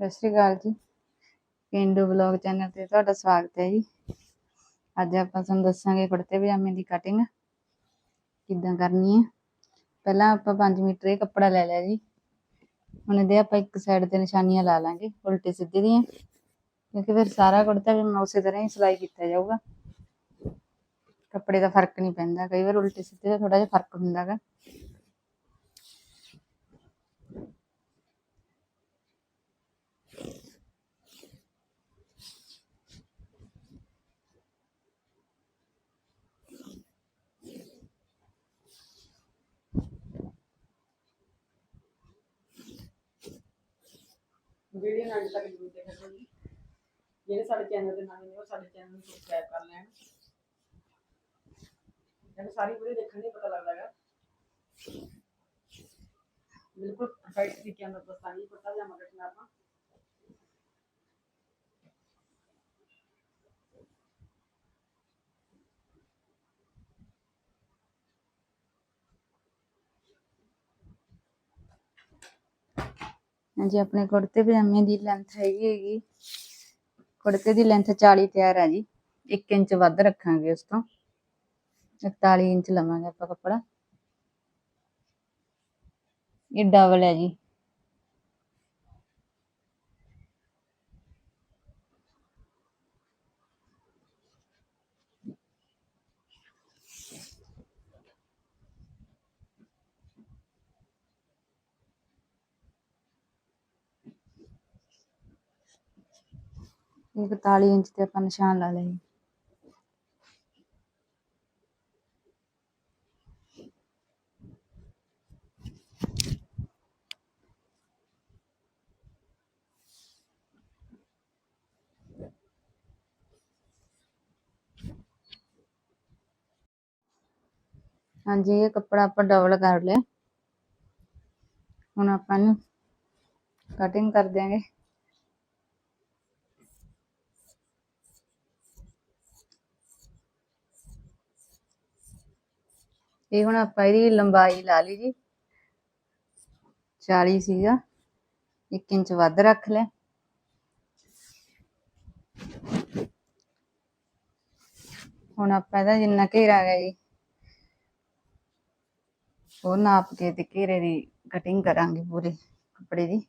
ਸਤਿ ਸ਼੍ਰੀ ਅਕਾਲ ਜੀ। ਪਿੰਡੂ blog channel ਤੇ ਤੁਹਾਡਾ ਸਵਾਗਤ ਹੈ ਜੀ। ਅੱਜ ਆਪਾਂ ਤੁਹਾਨੂੰ ਦੱਸਾਂਗੇ ਕੁੜਤੇ ਪਜਾਮੇ ਦੀ ਕਟਿੰਗ ਕਿੱਦਾਂ ਕਰਨੀ ਹੈ। ਪਹਿਲਾਂ ਆਪਾਂ 5 ਮੀਟਰ ਇਹ ਕੱਪੜਾ ਲੈ ਲਿਆ ਜੀ। ਹੁਣ ਇਹਦੇ ਆਪਾਂ ਇੱਕ ਸਾਈਡ ਤੇ ਨਿਸ਼ਾਨੀਆਂ ਲਾ ਲਾਂਗੇ, ਉਲਟੇ ਸਿੱਧੇ ਦੀਆਂ। ਕਿਉਂਕਿ ਫਿਰ ਸਾਰਾ ਕੁੜਤਾ ਵੀ ਉਸੇ ਤਰ੍ਹਾਂ ਹੀ ਸਿਲਾਈ ਕੀਤਾ ਜਾਊਗਾ। ਕੱਪੜੇ ਦਾ ਫ਼ਰਕ ਨਹੀਂ ਪੈਂਦਾ, ਕਈ ਵਾਰ ਉਲਟੇ ਸਿੱਧੇ ਦਾ ਥੋੜਾ ਜਿਹਾ ਫ਼ਰਕ ਹੁੰਦਾ ਵੀਡੀਓ ਨਾਲ ਤੱਕ ਜ਼ਰੂਰ ਦੇਖਿਆ ਜੀ ਜਿਹੜੇ ਸਾਡੇ ਚੈਨਲ ਦੇ ਨਵੇਂ ਨੇ, ਉਹ ਸਾਡੇ ਚੈਨਲ ਨੂੰ ਸਬਸਕ੍ਰਾਈਬ ਕਰ ਲੈਣ। ਇਹਨੂੰ ਸਾਰੀ ਵੀਡੀਓ ਦੇਖਣ ਦੀ ਪਤਾ ਲੱਗਦਾ ਹੈਗਾ। ਬਿਲਕੁਲ ਪਰਫੈਕਟ ਤਰੀਕੇ ਨਾਲ ਦੱਸਾਂਗੇ, ਪਤਾ ਜਾਂ ਮਗਰ ਨਾ ਆਪਾਂ ਹਾਂਜੀ, ਆਪਣੇ ਕੁੜਤੇ ਪਜਾਮੇ ਦੀ ਲੈਂਥ ਹੈਗੀ ਹੈਗੀ। ਕੁੜਤੇ ਦੀ ਲੈਂਥ 40 ਤਿਆਰ ਹੈ ਜੀ। 1 ਇੰਚ ਵੱਧ ਰੱਖਾਂਗੇ ਉਸ ਤੋਂ। 41 ਇੰਚ ਲਵਾਂਗੇ ਆਪਾਂ ਕੱਪੜਾ। ਇਹ ਡਬਲ ਹੈ ਜੀ। ਇਹ 41 ਇੰਚ ਤੇ ਆਪਾਂ ਨਿਸ਼ਾਨ ਲਾ ਲਿਆ ਹਾਂਜੀ, ਇਹ ਕੱਪੜਾ ਆਪਾਂ ਡਬਲ ਕਰ ਲਿਆ। ਹੁਣ ਆਪਾਂ ਨੂੰ ਕਟਿੰਗ ਕਰ ਦਿਆਂਗੇ। ਇਹ ਹੁਣ ਆਪਾਂ ਇਹਦੀ ਲੰਬਾਈ ਲਾ ਲਈ ਜੀ। 40 ਸੀਗਾ। 1 ਇੰਚ ਵੱਧ ਰੱਖ ਲਿਆ। ਹੁਣ ਆਪਾਂ ਇਹਦਾ ਜਿੰਨਾ ਘੇਰਾ ਹੈਗਾ ਜੀ, ਉਹ ਨਾਪ ਕੇ ਤੇ ਘੇਰੇ ਦੀ ਕਟਿੰਗ ਕਰਾਂਗੇ ਪੂਰੇ ਕੱਪੜੇ ਦੀ।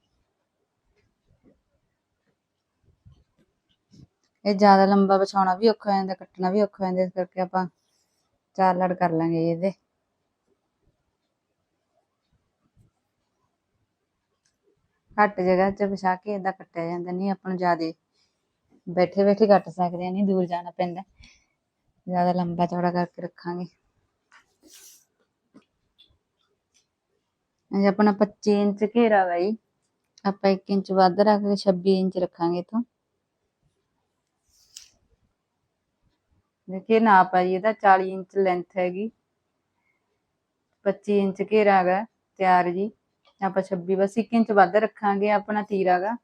ਇਹ ਜ਼ਿਆਦਾ ਲੰਬਾ ਵਿਛਾਉਣਾ ਵੀ ਔਖਾ ਹੋ ਜਾਂਦਾ, ਕੱਟਣਾ ਵੀ ਔਖਾ ਹੋ ਜਾਂਦਾ, ਇਸ ਕਰਕੇ ਆਪਾਂ ਚਾਰ ਲੜ ਕਰ ਲਾਂਗੇ ਜੀ ਇਹਦੇ। ਘੱਟ ਜਗ੍ਹਾ 'ਚ ਵਿਛਾ ਕੇ ਏਦਾਂ ਕੱਟਿਆ ਜਾਂਦਾ, ਨਹੀਂ ਆਪਾਂ ਨੂੰ ਜ਼ਿਆਦੇ ਬੈਠੇ ਬੈਠੇ ਕੱਟ ਸਕਦੇ ਆ, ਨਹੀਂ ਦੂਰ ਜਾਣਾ ਪੈਂਦਾ। ਜ਼ਿਆਦਾ ਲੰਬਾ ਚੌੜਾ ਕਰਕੇ ਰੱਖਾਂਗੇ। ਅਜੇ ਆਪਣਾ 25 ਇੰਚ ਘੇਰਾ ਵਾ ਜੀ ਆਪਾਂ 1 ਇੰਚ ਵੱਧ ਰੱਖ ਕੇ 26 ਇੰਚ ਰੱਖਾਂਗੇ ਇਥੋਂ। ਦੇਖੇ ਨਾਪ ਆ ਜੀ ਇਹਦਾ 40 ਇੰਚ ਲੈਂਥ ਹੈਗੀ। 25 ਇੰਚ ਘੇਰਾ ਹੈਗਾ, ਤਿਆਰ ਜੀ। ਆਪਾਂ 26 ਬਸ 1 ਇੰਚ ਵੱਧ ਰੱਖਾਂਗੇ ਆਪਣਾ ਤੀਰਾ ਹੈਗਾ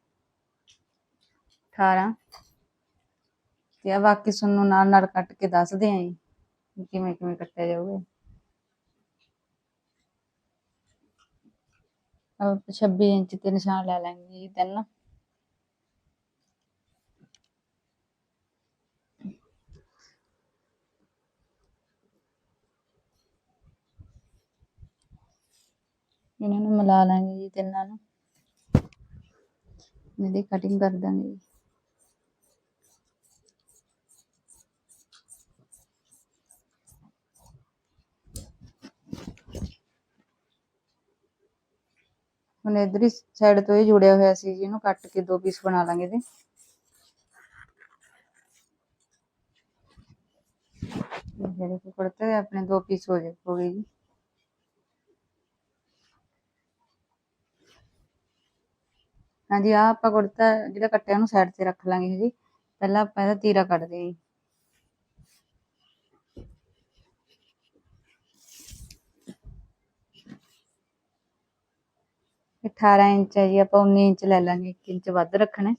18 ਤੇ ਆ ਬਾਕੀ ਤੁਹਾਨੂੰ ਨਾਲ ਨਾਲ ਕੱਟ ਕੇ ਦੱਸਦੇ ਆਂ ਜੀ ਕਿਵੇਂ ਕਿਵੇਂ ਕੱਟਿਆ ਜਾਊਗਾ। ਆਪਾਂ 26 ਇੰਚ ਤੇ ਨਿਸ਼ਾਨ ਲੈ ਲਾਂਗੇ ਜੀ ਤਿੰਨ। ਇਹਨਾਂ ਨੂੰ ਮਿਲਾ ਲਾਂਗੇ ਜੀ ਤਿੰਨਾਂ ਨੂੰ ਇਹਦੀ ਕਟਿੰਗ ਕਰ ਦਾਂਗੇ ਜੀ ਹੁਣ ਇਧਰਲੀ ਸਾਈਡ ਤੋਂ ਇਹ ਜੁੜਿਆ ਹੋਇਆ ਸੀ ਜੀ, ਇਹਨੂੰ ਕੱਟ ਕੇ ਦੋ ਪੀਸ ਬਣਾ ਲਾਂਗੇ ਇਹਦੇ। ਇਹ ਜਿਹੜੇ ਕਿ ਕੁੜਤੇ ਦੇ ਆਪਣੇ ਦੋ ਪੀਸ ਹੋ ਜਾਏ ਹੋ ਗਏ ਜੀ ਹਾਂਜੀ ਆ ਆਪਾਂ ਕੁੜਤਾ ਜਿਹੜਾ ਕੱਟਿਆ ਉਹਨੂੰ ਸਾਈਡ ਤੇ ਰੱਖ ਲਾਂਗੇ ਜੀ। ਪਹਿਲਾਂ ਆਪਾਂ ਇਹਦਾ ਤੀਰਾ ਕੱਢਦੇ ਹਾਂ ਜੀ। 18 ਇੰਚ ਹੈ ਜੀ, ਆਪਾਂ 19 ਇੰਚ ਲੈ ਲਾਂਗੇ 1 ਇੰਚ ਵੱਧ ਰੱਖਣਾ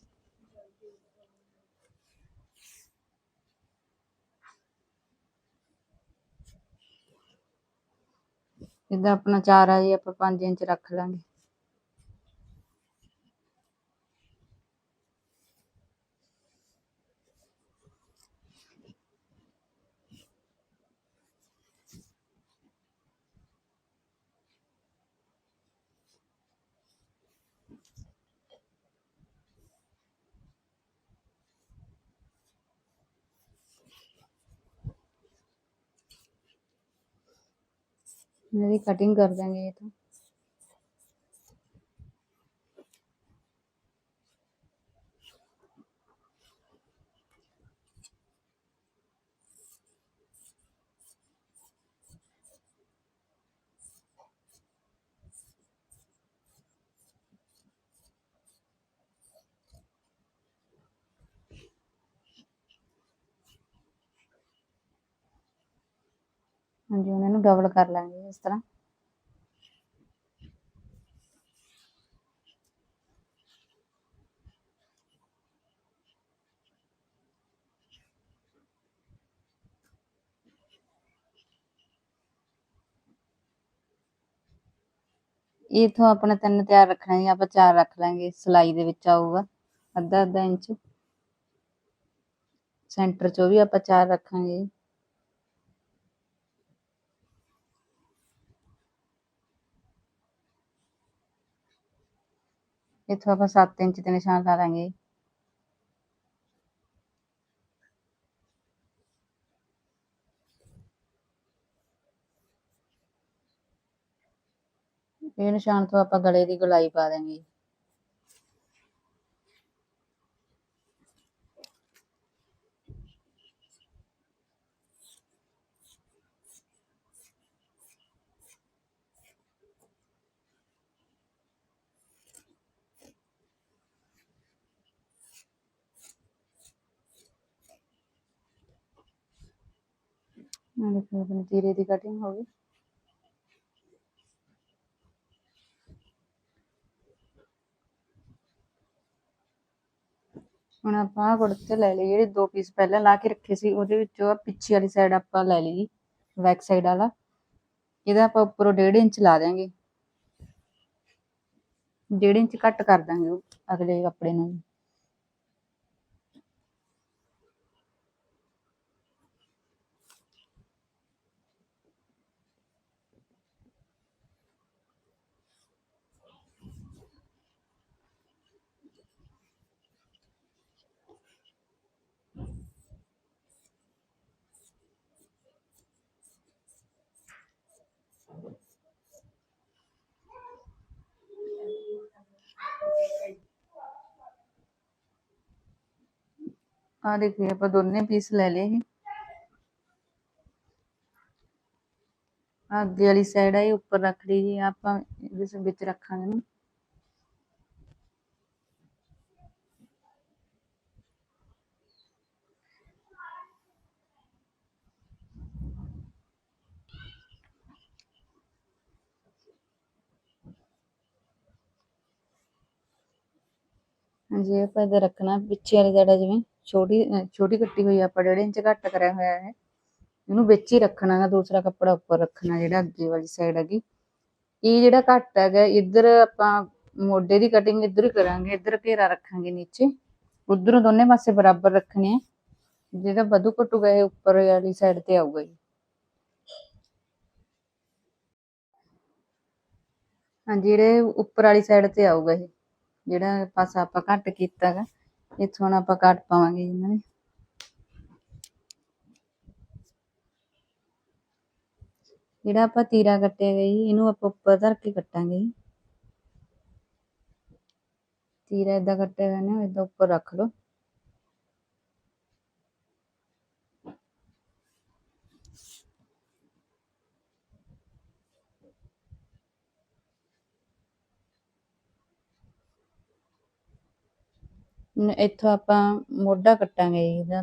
ਜਿੱਦਾਂ ਆਪਣਾ 4 ਆ ਜੀ, ਆਪਾਂ 5 ਇੰਚ ਰੱਖ ਲਾਂਗੇ। ਇਹਦੀ ਕਟਿੰਗ ਕਰ ਦਾਂਗੇ ਇਹ ਤਾਂ। ਹਾਂਜੀ, ਉਹਨਾਂ ਨੂੰ ਡਬਲ ਕਰ ਲਾਂਗੇ ਇਸ ਤਰ੍ਹਾਂ। ਇਹ ਇਥੋਂ ਆਪਣਾ ਤਿੰਨ ਤਿਆਰ ਰੱਖਣਾ ਜੀ, ਆਪਾਂ ਚਾਰ ਰੱਖ ਲਾਂਗੇ, ਸਲਾਈ ਦੇ ਵਿੱਚ ਆਊਗਾ ਅੱਧਾ ਅੱਧਾ ਇੰਚ। ਸੈਂਟਰ ਚੋਂ ਵੀ ਆਪਾਂ ਚਾਰ ਰੱਖਾਂਗੇ। ਇੱਥੋਂ ਆਪਾਂ 7 ਇੰਚ ਦੇ ਨਿਸ਼ਾਨ ਲਾ ਲਾਂਗੇ ਇਹ ਨਿਸ਼ਾਨ ਤੋਂ ਆਪਾਂ ਗਲੇ ਦੀ ਗੁਲਾਈ ਪਾ ਦਾਂਗੇ। ਆਹ ਦੇਖੋ ਆਪਣੀ ਤੀਰੇ ਦੀ ਕਟਿੰਗ ਹੋ ਗਈ। ਹੁਣ ਆਪਾਂ ਕੁੜਤੇ ਲੈ ਲਏ ਜਿਹੜੇ ਦੋ ਪੀਸ ਪਹਿਲਾਂ ਲਾ ਕੇ ਰੱਖੇ ਸੀ, ਉਹਦੇ ਵਿੱਚੋਂ ਪਿੱਛੇ ਵਾਲੀ ਸਾਈਡ ਆਪਾਂ ਲੈ ਲਈ ਬੈਕ ਸਾਈਡ ਵਾਲਾ। ਇਹਦਾ ਆਪਾਂ ਉੱਪਰੋਂ 1.5 ਇੰਚ ਲਾ ਦਿਆਂਗੇ। 1.5 ਇੰਚ ਕੱਟ ਕਰ ਦਾਂਗੇ ਉਹ ਅਗਲੇ ਕੱਪੜੇ ਨੂੰ। ਆ ਦੇਖੀਏ ਆਪਾਂ ਦੋਨੇ ਪੀਸ ਲੈ ਲਏ ਇਹ। ਅੱਗੇ ਵਾਲੀ ਸਾਈਡ ਆ, ਇਹ ਉੱਪਰ ਰੱਖ ਲਈ ਜੀ, ਆਪਾਂ ਇਹਦੇ ਵਿੱਚ ਰੱਖਾਂਗੇ ਨਾ। ਹਾਂਜੀ ਆਪਾਂ ਇਹਦਾ ਰੱਖਣਾ, ਪਿੱਛੇ ਵਾਲੀ ਸਾਈਡ ਜਿਵੇਂ ਛੋਟੀ ਛੋਟੀ ਕੱਟੀ ਹੋਈ ਆਪਾਂ, ਡੇਢ ਇੰਚ ਘੱਟ ਕਰਿਆ ਹੋਇਆ ਹੈ ਇਹਨੂੰ ਵਿੱਚ ਹੀ ਰੱਖਣਾ ਗਾ, ਦੂਸਰਾ ਕੱਪੜਾ ਉੱਪਰ ਰੱਖਣਾ ਜਿਹੜਾ ਅੱਗੇ ਵਾਲੀ ਸਾਈਡ ਹੈਗੀ ਇਹ ਜਿਹੜਾ ਘੱਟ ਹੈਗਾ, ਇੱਧਰ ਆਪਾਂ ਮੋਢੇ ਦੀ ਕਟਿੰਗ ਇੱਧਰ ਹੀ ਕਰਾਂਗੇ, ਇੱਧਰ ਘੇਰਾ ਰੱਖਾਂਗੇ ਨੀਚੇ। ਉਧਰੋਂ ਦੋਨੇ ਪਾਸੇ ਬਰਾਬਰ ਰੱਖਣੇ ਆ। ਜਿਹੜਾ ਵਧੂ ਘਟੂਗਾ, ਇਹ ਉੱਪਰ ਵਾਲੀ ਸਾਈਡ ਤੇ ਆਊਗਾ ਜੀ। ਹਾਂਜੀ ਜਿਹੜੇ ਉੱਪਰ ਵਾਲੀ ਸਾਈਡ ਤੇ ਆਊਗਾ ਇਹ। ਜਿਹੜਾ ਪਾਸਾ ਆਪਾਂ ਘੱਟ ਕੀਤਾ ਹੈਗਾ, ਇੱਥੋਂ ਹੁਣ ਆਪਾਂ ਕੱਟ ਪਾਵਾਂਗੇ ਇਹਨਾਂ ਨੇ ਜਿਹੜਾ ਆਪਾਂ ਤੀਰਾ ਕੱਟਿਆ ਗਿਆ ਜੀ, ਇਹਨੂੰ ਆਪਾਂ ਉੱਪਰ ਧਰ ਕੇ ਕੱਟਾਂਗੇ ਜੀ। ਤੀਰਾ ਏਦਾਂ ਕੱਟਿਆ ਹੋਇਆ ਨਾ, ਏਦਾਂ ਉੱਪਰ ਰੱਖ ਲਓ ਇੱਥੋਂ ਆਪਾਂ ਮੋਢਾ ਕੱਟਾਂਗੇ ਇਹਦਾ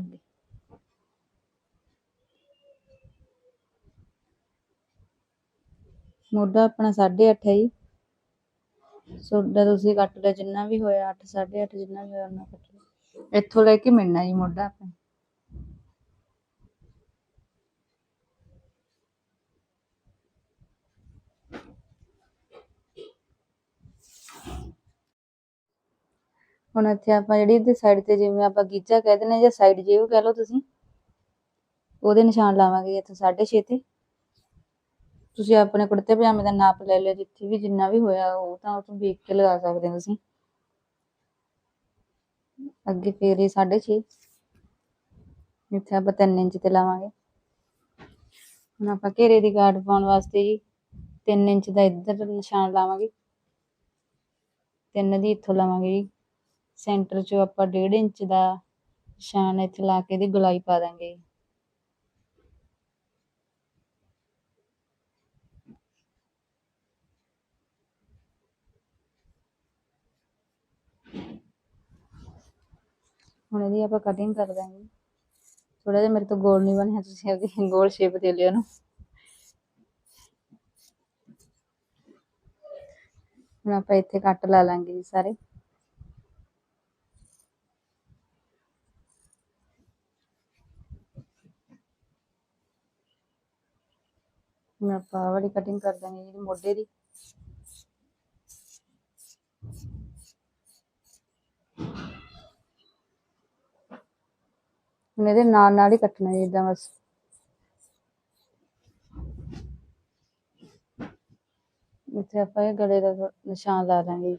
ਮੋਢਾ ਆਪਣਾ 8.5 ਹੈ ਜੀ। ਸੋਡਾ ਤੁਸੀਂ ਕੱਟ ਲਿਆ ਜਿੰਨਾ ਵੀ ਹੋਇਆ 8 8.5 ਜਿੰਨਾ ਵੀ ਹੋਇਆ ਉਹਨਾਂ ਕੱਟ ਲਿਆ। ਇੱਥੋਂ ਲੈ ਕੇ ਮਿਲਣਾ ਜੀ ਮੋਢਾ ਆਪਾਂ। ਹੁਣ ਇੱਥੇ ਆਪਾਂ ਜਿਹੜੀ ਇਹਦੀ ਸਾਈਡ ਤੇ ਜਿਵੇਂ ਆਪਾਂ ਗੀਜਾ ਕਹਿ ਦਿੰਦੇ ਜਾਂ ਸਾਈਡ ਜਿਹੋ ਕਹਿ ਲਓ ਤੁਸੀਂ, ਉਹਦੇ ਨਿਸ਼ਾਨ ਲਾਵਾਂਗੇ ਇੱਥੇ 6.5 ਤੇ। ਤੁਸੀਂ ਆਪਣੇ ਕੁੜਤੇ ਪਜਾਮੇ ਦਾ ਨਾਪ ਲੈ ਲਿਓ ਜਿੱਥੇ ਵੀ ਜਿੰਨਾ ਵੀ ਹੋਇਆ ਉਹ ਤਾਂ ਉਹ ਤੋਂ ਵੇਖ ਕੇ ਲਗਾ ਸਕਦੇ ਹੋ ਤੁਸੀਂ। ਅੱਗੇ ਫੇਰ ਇਹ 6.5 ਇੱਥੇ ਆਪਾਂ 3 ਇੰਚ ਤੇ ਲਾਵਾਂਗੇ। ਹੁਣ ਆਪਾਂ ਘੇਰੇ ਦੀ ਗਾਰਡ ਪਾਉਣ ਵਾਸਤੇ ਜੀ 3 ਇੰਚ ਦਾ ਇੱਧਰ ਨਿਸ਼ਾਨ ਲਾਵਾਂਗੇ। 3 ਦੀ ਇੱਥੋਂ ਲਾਵਾਂਗੇ ਜੀ। ਸੈਂਟਰ 'ਚੋਂ ਆਪਾਂ 1.5 ਇੰਚ ਦਾ ਨਿਸ਼ਾਨ ਇੱਥੇ ਲਾ ਕੇ ਇਹਦੀ ਗੁਲਾਈ ਪਾ ਦਾਂਗੇ। ਹੁਣ ਇਹਦੀ ਆਪਾਂ ਕਟਿੰਗ ਕਰ ਦਾਂਗੇ। ਥੋੜਾ ਜਿਹਾ ਮੇਰੇ ਤੋਂ ਗੋਲ ਨਹੀਂ ਬਣਿਆ, ਤੁਸੀਂ ਆਪਦੀ ਗੋਲ ਸ਼ੇਪ ਦੇ ਲਿਓ ਨੂੰ ਹੁਣ ਆਪਾਂ ਇੱਥੇ ਕੱਟ ਲਾ ਲਾਂਗੇ ਜੀ ਸਾਰੇ। ਹੁਣ ਆਪਾਂ ਆਹ ਵਾਲੀ ਕਟਿੰਗ ਕਰ ਦਾਂਗੇ ਜਿਹੜੀ ਮੋਢੇ ਦੀ। ਹੁਣ ਇਹਦੇ ਨਾਲ ਨਾਲ ਹੀ ਕੱਟਣਾ ਜੀ ਏਦਾਂ ਬਸ। ਇੱਥੇ ਆਪਾਂ ਇਹ ਗਲੇ ਦਾ ਨਿਸ਼ਾਨ ਲਾ ਦਾਂਗੇ ਜੀ।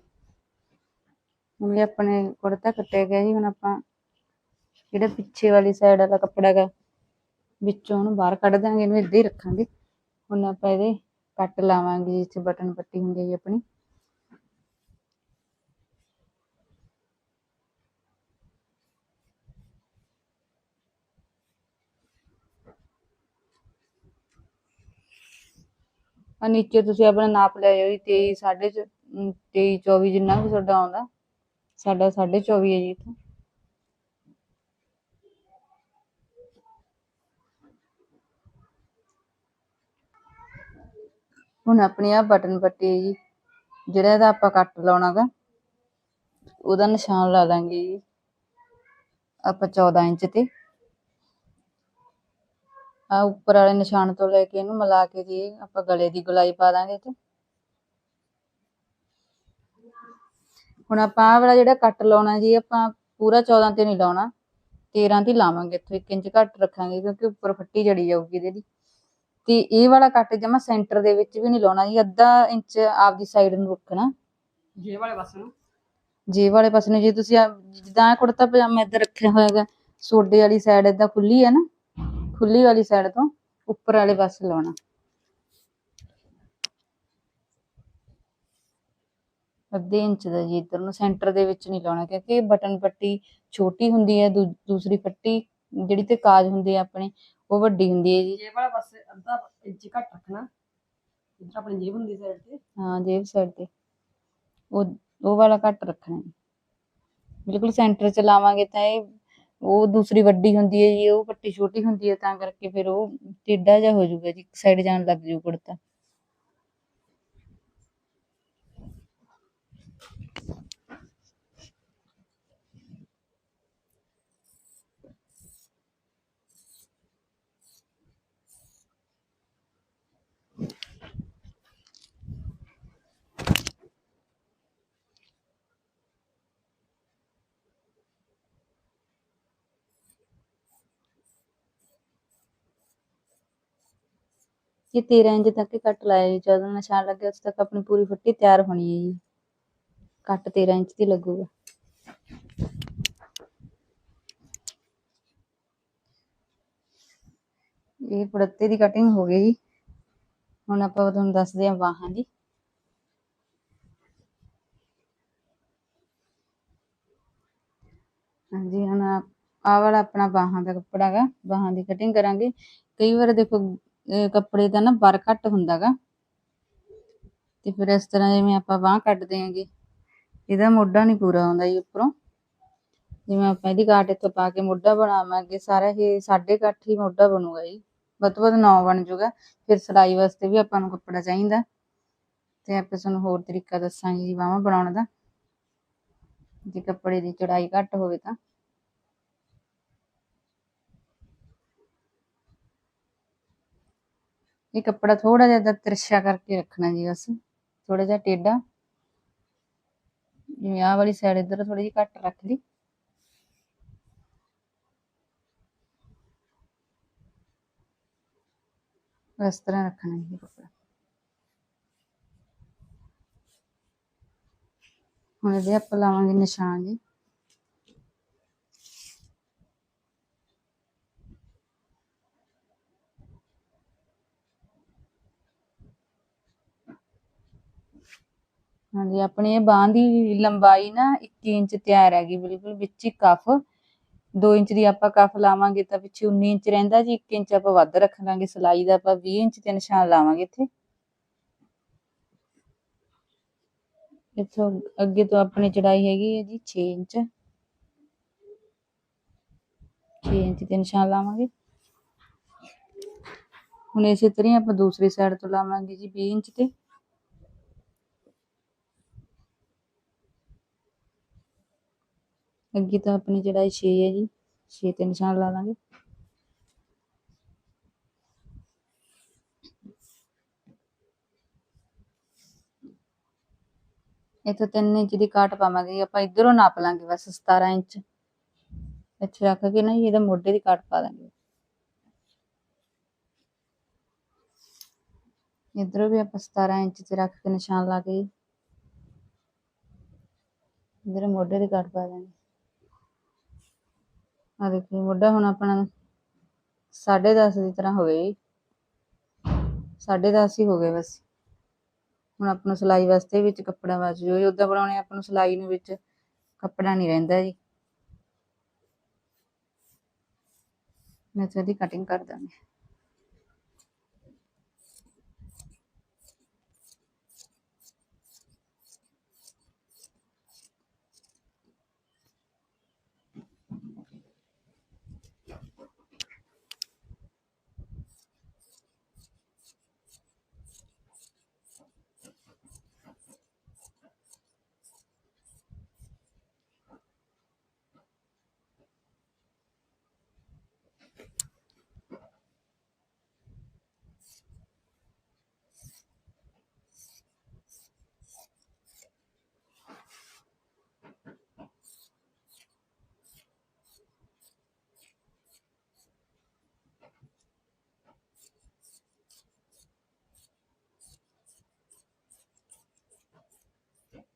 ਹੁਣ ਇਹ ਆਪਣੇ ਕੁੜਤਾ ਕੱਟਿਆ ਗਿਆ ਜੀ, ਹੁਣ ਆਪਾਂ ਜਿਹੜਾ ਪਿੱਛੇ ਵਾਲੀ ਸਾਈਡ ਵਾਲਾ ਕੱਪੜਾ ਗਾ ਵਿੱਚੋਂ ਉਹਨੂੰ ਬਾਹਰ ਕੱਢ ਦਾਂਗੇ ਇਹਨੂੰ ਏਦਾਂ ਹੀ ਰੱਖਾਂਗੇ। ਹੁਣ ਆਪਾਂ ਇਹਦੇ ਕੱਟ ਲਾਵਾਂਗੇ ਜਿੱਥੇ ਬਟਨ ਪੱਟੀ ਹੁੰਦੀ ਹੈ ਜੀ ਆਪਣੀ। ਆ ਨੀਚੇ ਤੁਸੀਂ ਆਪਣਾ ਨਾਪ ਲੈ ਜਾਓ ਜੀ 23 ਸਾਢੇ 23 24 ਜਿੰਨਾ ਵੀ ਤੁਹਾਡਾ ਆਉਂਦਾ, ਸਾਡਾ ਸਾਢੇ 24 ਹੈ ਜੀ ਇੱਥੋਂ। ਹੁਣ ਆਪਣੀ ਆ ਬਟਨ ਪੱਟੀ ਹੈ ਜੀ, ਜਿਹੜਾ ਇਹਦਾ ਆਪਾਂ ਕੱਟ ਲਾਉਣਾ ਗਾ, ਉਹਦਾ ਨਿਸ਼ਾਨ ਲਾ ਲਾਂਗੇ ਜੀ, ਆਪਾਂ 14 ਇੰਚ ਤੇ। ਆ ਉੱਪਰ ਵਾਲੇ ਨਿਸ਼ਾਨ ਤੋਂ ਲੈ ਕੇ ਇਹਨੂੰ ਮਿਲਾ ਕੇ ਜੀ ਆਪਾਂ ਗਲੇ ਦੀ ਗੁਲਾਈ ਪਾ ਦਾਂਗੇ ਤੇ। ਹੁਣ ਆਪਾਂ ਆਹ ਵਾਲਾ ਜਿਹੜਾ ਕੱਟ ਲਾਉਣਾ ਜੀ, ਆਪਾਂ ਪੂਰਾ 14 ਤੇ ਨਹੀਂ ਲਾਉਣਾ 13 ਤੇ ਲਾਵਾਂਗੇ, ਇੱਥੋਂ 1 ਇੰਚ ਘੱਟ ਰੱਖਾਂਗੇ ਕਿਉਂਕਿ ਉੱਪਰ ਫੱਟੀ ਜੜੀ ਜਾਊਗੀ ਇਹਦੀ। ਤੇ ਇਹ ਵਾਲਾ ਕੱਟ ਜਮਾ ਸੈਂਟਰ ਦੇ ਵਿੱਚ ਵੀ ਨਹੀਂ ਲਾਉਣਾ ਜੀ ਅੱਧਾ ਇੰਚ ਆਪਦੀ ਸਾਈਡ ਨੂੰ ਰੱਖਣਾ ਜੇ ਵਾਲੇ ਪਾਸੇ ਨੂੰ। ਜੇਬ ਵਾਲੇ ਪਾਸੇ ਨੂੰ ਜੇ ਤੁਸੀਂ ਜਿੱਦਾਂ ਕੁੜਤਾ ਪਜਾਮਾ ਇੱਧਰ ਰੱਖਿਆ ਹੋਇਆ ਹੈਗਾ ਸੋਡੇ ਵਾਲੀ ਸਾਈਡ ਏਦਾਂ ਖੁੱਲੀ ਹੈ ਨਾ ਖੁੱਲੀ ਵਾਲੀ ਸਾਈਡ ਤੋਂ ਉੱਪਰ ਵਾਲੇ ਪਾਸੇ ਲਾਉਣਾ। ਅੱਧੇ ਇੰਚ ਦਾ ਜੀ ਇੱਧਰ ਨੂੰ ਸੈਂਟਰ ਦੇ ਵਿੱਚ ਨਹੀਂ ਲਾਉਣਾ ਕਿਉਂਕਿ ਬਟਨ ਪੱਟੀ ਛੋਟੀ ਹੁੰਦੀ ਹੈ ਦੂਸਰੀ ਪੱਟੀ ਜਿਹੜੀ ਤੇ ਕਾਜ ਹੁੰਦੇ ਆ ਆਪਣੇ ਉਹ ਵੱਡੀ ਹੁੰਦੀ ਹੈ ਜੀ। ਜੇ ਵਾਲੇ ਪਾਸੇ ਅੱਧਾ ਇੰਚ ਘੱਟ ਰੱਖਣਾ। ਜਿੱਦਾਂ ਆਪਣੀ ਜੇਬ ਹੁੰਦੀ ਸਾਈਡ ਤੇ। ਹਾਂ ਜੇਬ ਸਾਈਡ ਤੇ। ਉਹ ਉਹ ਵਾਲਾ ਘੱਟ ਰੱਖਣਾ ਬਿਲਕੁਲ ਸੈਂਟਰ ਚ ਲਾਵਾਂਗੇ ਤਾਂ ਇਹ ਉਹ ਦੂਸਰੀ ਵੱਡੀ ਹੁੰਦੀ ਹੈ ਜੀ ਉਹ ਪੱਟੀ ਛੋਟੀ ਹੁੰਦੀ ਹੈ ਤਾਂ ਕਰਕੇ ਫਿਰ ਉਹ ਟੇਢਾ ਜਿਹਾ ਹੋ ਜਾਊਗਾ ਜੀ ਸਾਈਡ ਜਾਣ ਲੱਗ ਜੂ ਕੁੜਤਾ। ਇਹ 13 ਇੰਚ ਤੱਕ ਹੀ ਕੱਟ ਲਾਇਆ ਜੀ, ਜਦੋਂ ਨਿਸ਼ਾਨ ਲੱਗਿਆ ਉਸ ਤੱਕ ਆਪਣੀ ਪੂਰੀ ਫੱਟੀ ਤਿਆਰ ਹੋਣੀ ਹੈ ਜੀ। ਕੱਟ 13 ਇੰਚ ਦੀ ਲੱਗੂਗਾ। ਇਹ ਪੜਤੇ ਦੀ ਕਟਿੰਗ ਹੋ ਗਈ ਹੁਣ ਆਪਾਂ ਤੁਹਾਨੂੰ ਦੱਸਦੇ ਹਾਂ ਬਾਹਾਂ ਦੀ। ਹਾਂਜੀ, ਹੁਣ ਆਹ ਵਾਲਾ ਆਪਣਾ ਬਾਹਾਂ ਦਾ ਕੱਪੜਾ ਗਾ ਬਾਹਾਂ ਦੀ ਕਟਿੰਗ ਕਰਾਂਗੇ। ਕਈ ਵਾਰ ਦੇਖੋ ਕੱਪੜੇ ਦਾ ਨਾ ਬਰ ਘੱਟ ਹੁੰਦਾ ਗਾ। ਤੇ ਫਿਰ ਇਸ ਤਰ੍ਹਾਂ ਜਿਵੇਂ ਆਪਾਂ ਬਾਹ ਕੱਟਦੇ ਆਂਗੇ, ਇਹਦਾ ਮੋਢਾ ਨਹੀਂ ਪੂਰਾ ਆਉਂਦਾ ਜੀ ਉੱਪਰੋਂ। ਜਿਵੇਂ ਆਪਾਂ ਇਹਦੀ ਕਾਟ ਇੱਥੋਂ ਪਾ ਕੇ ਮੋਢਾ ਬਣਾਵਾਂਗੇ, ਸਾਰਾ ਇਹ ਸਾਢੇ ਕੁ ਅੱਠ ਹੀ ਮੋਢਾ ਬਣੂਗਾ ਜੀ। ਵੱਧ ਤੋਂ ਵੱਧ 9 ਬਣ ਜਾਊਗਾ ਫਿਰ ਸਿਲਾਈ ਵਾਸਤੇ ਵੀ ਆਪਾਂ ਨੂੰ ਕੱਪੜਾ ਚਾਹੀਦਾ। ਤੇ ਆਪਾਂ ਤੁਹਾਨੂੰ ਹੋਰ ਤਰੀਕਾ ਦੱਸਾਂਗੇ ਜੀ ਬਾਹਾਂ ਬਣਾਉਣ ਦਾ। ਜੇ ਕੱਪੜੇ ਦੀ ਚੜਾਈ ਘੱਟ ਹੋਵੇ ਤਾਂ। ਇਹ ਕੱਪੜਾ ਥੋੜਾ ਜਿਹਾ ਏਦਾਂ ਤਿਰਛਾ ਕਰਕੇ ਰੱਖਣਾ ਜੀ ਬਸ ਥੋੜਾ ਜਿਹਾ ਟੇਢਾ ਜਿਵੇਂ ਆਹ ਵਾਲੀ ਸਾਈਡ ਇੱਧਰ ਥੋੜੀ ਜਿਹੀ ਘੱਟ ਰੱਖ ਲਈ। ਇਸ ਤਰ੍ਹਾਂ ਰੱਖਣਾ ਜੀ ਕੱਪੜਾ। ਹੁਣ ਇਹਦੇ ਆਪਾਂ ਲਾਵਾਂਗੇ ਨਿਸ਼ਾਨ ਜੀ। ਹਾਂਜੀ, ਆਪਣੀ ਇਹ ਬਾਂਹ ਦੀ ਲੰਬਾਈ ਨਾ 21 ਇੰਚ ਤਿਆਰ ਹੈਗੀ, ਬਿਲਕੁਲ ਵਿੱਚ ਹੀ ਕਫ 2 ਇੰਚ ਦੀ ਆਪਾਂ ਕਫ ਲਾਵਾਂਗੇ ਤਾਂ ਪਿੱਛੇ 19 ਇੰਚ ਰਹਿੰਦਾ ਜੀ 1 ਇੰਚ ਆਪਾਂ ਵੱਧ ਰੱਖ ਲਾਂਗੇ ਸਿਲਾਈ ਦਾ ਆਪਾਂ 20 ਇੰਚ ਤੇ ਨਿਸ਼ਾਨ ਲਾਵਾਂਗੇ ਇੱਥੇ। ਇੱਥੋਂ ਅੱਗੇ ਤੋਂ ਆਪਣੀ ਚੜਾਈ ਹੈਗੀ ਹੈ ਜੀ 6 ਇੰਚ। 6 ਇੰਚ ਤੇ ਨਿਸ਼ਾਨ ਲਾਵਾਂਗੇ। ਹੁਣ ਇਸੇ ਤਰ੍ਹਾਂ ਆਪਾਂ ਦੂਸਰੀ ਸਾਈਡ ਤੋਂ ਲਾਵਾਂਗੇ ਜੀ 20 ਇੰਚ ਤੇ। ਅੱਗੇ ਤੋਂ ਆਪਣੀ ਜਿਹੜਾ 6 ਹੈ ਜੀ 6 ਤੇ ਨਿਸ਼ਾਨ ਲਾ ਲਾਂਗੇ। ਇੱਥੇ 3 ਇੰਚ ਦੀ ਕਾਟ ਪਾਵਾਂਗੇ, ਆਪਾਂ ਇਧਰੋਂ ਨਾਪ ਲਾਂਗੇ ਬਸ 17 ਇੰਚ। ਇੱਥੇ ਰੱਖ ਕੇ ਨਾ ਜੀ, ਇਹਦੇ ਮੋਢੇ ਦੀ ਕਾਟ ਪਾ ਦਾਂਗੇ। ਇਧਰੋਂ ਵੀ ਆਪਾਂ 17 ਇੰਚ ਤੇ ਰੱਖ ਕੇ ਨਿਸ਼ਾਨ ਲਾ ਕੇ ਇਧਰ ਮੋਢੇ ਦੀ ਕਾਟ ਪਾ ਦਾਂਗੇ। ਆ ਦੇਖੋ ਮੋਢਾ ਹੁਣ ਆਪਣਾ 10.5 ਦੀ ਤਰ੍ਹਾਂ ਹੋਵੇ ਜੀ। 10.5 ਹੀ ਹੋ ਗਏ ਬਸ। ਹੁਣ ਆਪਾਂ ਨੂੰ ਸਿਲਾਈ ਵਾਸਤੇ ਵਿੱਚ ਕੱਪੜਾ ਬਚ ਜੋ ਉਦਾਂ ਬਣਾਉਣੇ ਆਪਾਂ ਨੂੰ ਸਿਲਾਈ ਨੂੰ ਵਿੱਚ ਕੱਪੜਾ ਨਹੀਂ ਰਹਿੰਦਾ ਜੀ। ਮੈਂ ਤੇ ਇਹਦੀ ਕਟਿੰਗ ਕਰ ਦਾਂਗੀ।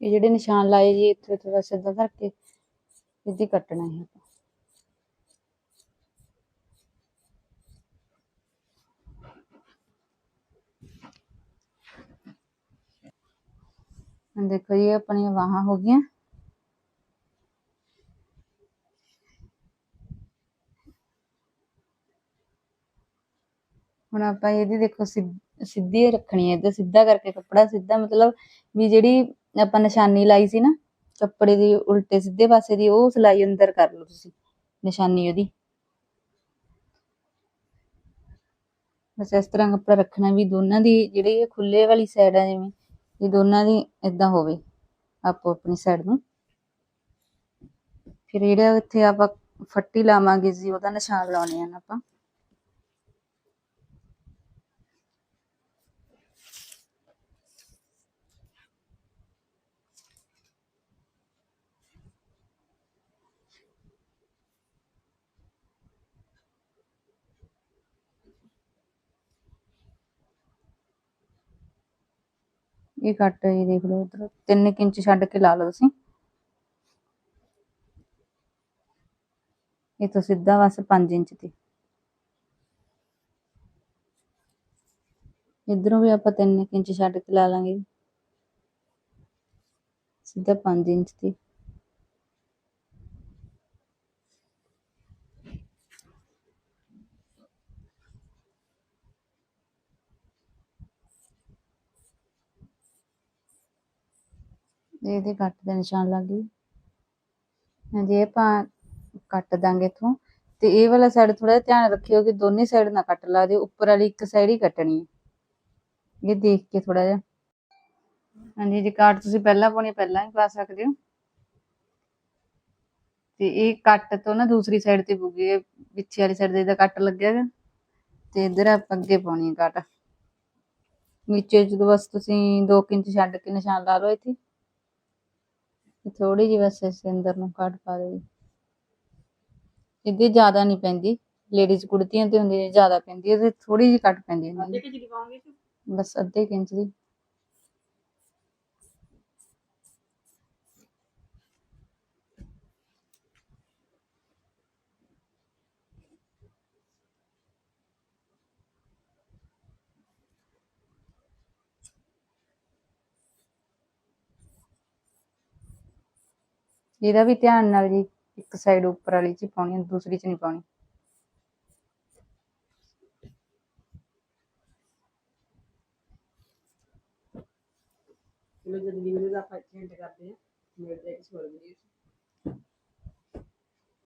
ਇਹ ਜਿਹੜੇ ਨਿਸ਼ਾਨ ਲਾਏ ਜੀ, ਇੱਥੇ ਇੱਥੇ ਬਸ ਏਦਾਂ ਧਰ ਕੇ ਇੱਦੀ ਕੱਟਣਾ ਹੈ ਆਪਾਂ ਹੁਣ ਦੇਖੋ ਜੀ, ਇਹ ਆਪਣੀਆਂ ਬਾਹਾਂ ਹੋ ਗਈਆਂ। ਹੁਣ ਆਪਾਂ ਇਹਦੀ ਦੇਖੋ ਸਿ- ਸਿੱਧੀ ਰੱਖਣੀ ਹੈ ਇੱਧਰ ਸਿੱਧਾ ਕਰਕੇ ਕੱਪੜਾ ਸਿੱਧਾ ਮਤਲਬ ਵੀ ਜਿਹੜੀ ਆਪਾਂ ਨਿਸ਼ਾਨੀ ਲਾਈ ਸੀ ਨਾ ਕੱਪੜੇ ਦੀ ਉਲਟੇ ਸਿੱਧੇ ਪਾਸੇ ਦੀ, ਉਹ ਸਿਲਾਈ ਅੰਦਰ ਕਰ ਲਓ ਤੁਸੀਂ, ਨਿਸ਼ਾਨੀ ਉਹਦੀ। ਬਸ ਇਸ ਤਰ੍ਹਾਂ ਕੱਪੜਾ ਰੱਖਣਾ ਵੀ ਦੋਨਾਂ ਦੀ, ਜਿਹੜੀ ਇਹ ਖੁੱਲੇ ਵਾਲੀ ਸਾਈਡ ਆ ਜਿਵੇਂ ਇਹ ਦੋਨਾਂ ਦੀ ਇਦਾਂ ਹੋਵੇ, ਆਪੋ ਆਪਣੀ ਸਾਈਡ ਨੂੰ। ਫਿਰ ਜਿਹੜਾ ਇੱਥੇ ਆਪਾਂ ਫੱਟੀ ਲਾਵਾਂਗੇ ਜੀ, ਉਹਦਾ ਨਿਸ਼ਾਨ ਲਾਉਣੇ ਆ ਆਪਾਂ। ਇਹ ਕੱਟ ਇਹ ਦੇਖ ਲਓ ਉਧਰ। 3 ਇੰਚ ਛੱਡ ਕੇ ਲਾ ਲਓ ਤੁਸੀਂ। ਇਹ ਤੋਂ ਸਿੱਧਾ ਬਸ 5 ਇੰਚ ਤੇ। ਇਧਰੋਂ ਵੀ ਆਪਾਂ 3 ਇੰਚ ਛੱਡ ਕੇ ਲਾ ਲਾਂਗੇ। ਸਿੱਧਾ 5 ਇੰਚ ਤੇ। ਇਹਦੇ ਕੱਟ ਦੇ ਨਿਸ਼ਾਨ ਲੱਗ ਗਏ ਹਾਂਜੀ ਆਪਾਂ ਕੱਟ ਦਾਂਗੇ ਇਥੋਂ, ਤੇ ਇਹ ਵਾਲਾ ਸਾਈਡ ਥੋੜਾ ਧਿਆਨ ਰੱਖਿਓ ਕਿ ਦੋਨੇ ਸਾਈਡ ਨਾ ਕੱਟ ਲਾ ਦਿਓ, ਉੱਪਰ ਵਾਲੀ ਇੱਕ ਸਾਈਡ ਹੀ ਕੱਟਣੀ ਹੈ। ਇਹ ਦੇਖ ਕੇ ਥੋੜਾ ਜਿਹਾ। ਹਾਂਜੀ, ਜੇ ਕਾਟ ਤੁਸੀਂ ਪਹਿਲਾਂ ਪਾਉਣੀ ਪਹਿਲਾਂ ਵੀ ਪਾ ਸਕਦੇ ਹੋ। ਤੇ ਇਹ ਕੱਟ ਤੋਂ ਨਾ ਦੂਸਰੀ ਸਾਈਡ ਤੇ ਪੁੱਗੇ ਪਿੱਛੇ ਵਾਲੀ ਸਾਈਡ ਤੇ ਇਹਦਾ ਕੱਟ ਲੱਗਿਆ ਗਾ ਤੇ ਇਧਰ ਆਪਾਂ ਅੱਗੇ ਪਾਉਣੀ ਹੈ ਕੱਟ ਨੀਚੇ ਜਦੋਂ ਬਸ ਤੁਸੀਂ 2 ਇੰਚ ਛੱਡ ਕੇ ਨਿਸ਼ਾਨ ਲਾ ਲਓ ਇੱਥੇ। ਥੋੜੀ ਜਿਹੀ ਬਸ ਇਸ ਅੰਦਰ ਨੂੰ ਕੱਟ ਪਾ ਜੀ। ਇਹਦੇ ਜ਼ਿਆਦਾ ਨਹੀਂ ਪੈਂਦੀ। ਲੇਡੀਜ਼ ਕੁੜਤੀਆਂ ਤੇ ਹੁੰਦੀ ਹੈ ਜ਼ਿਆਦਾ ਪੈਂਦੀ ਹੈ ਤੇ ਥੋੜੀ ਜਿਹੀ ਕੱਟ ਪੈਂਦੀ ਹੈ। ਇਹਨਾਂ ਅੱਧੇ ਦੀ ਕਿ ਜਿਹੜੀ ਪਾਉਂਗੇ ਤੂੰ ਬਸ ਅੱਧੇ ਕੁ ਇੰਚ ਦੀ। ਇਹਦਾ ਵੀ ਧਿਆਨ ਨਾਲ ਜੀ ਇੱਕ ਸਾਈਡ ਉੱਪਰ ਵਾਲੀ ਚ ਪਾਉਣੀ ਆ, ਦੂਸਰੀ ਚ ਨਹੀਂ ਪਾਉਣੀ। ਚਲੋ ਵੀਡੀਓ ਦਾ ਆਪਾਂ ਇੱਥੇ ਕਰਦੇ ਹਾਂ। ਮਿਲਦੇ ਹਾਂ ਕਿਸੇ ਹੋਰ ਵੀਡੀਓ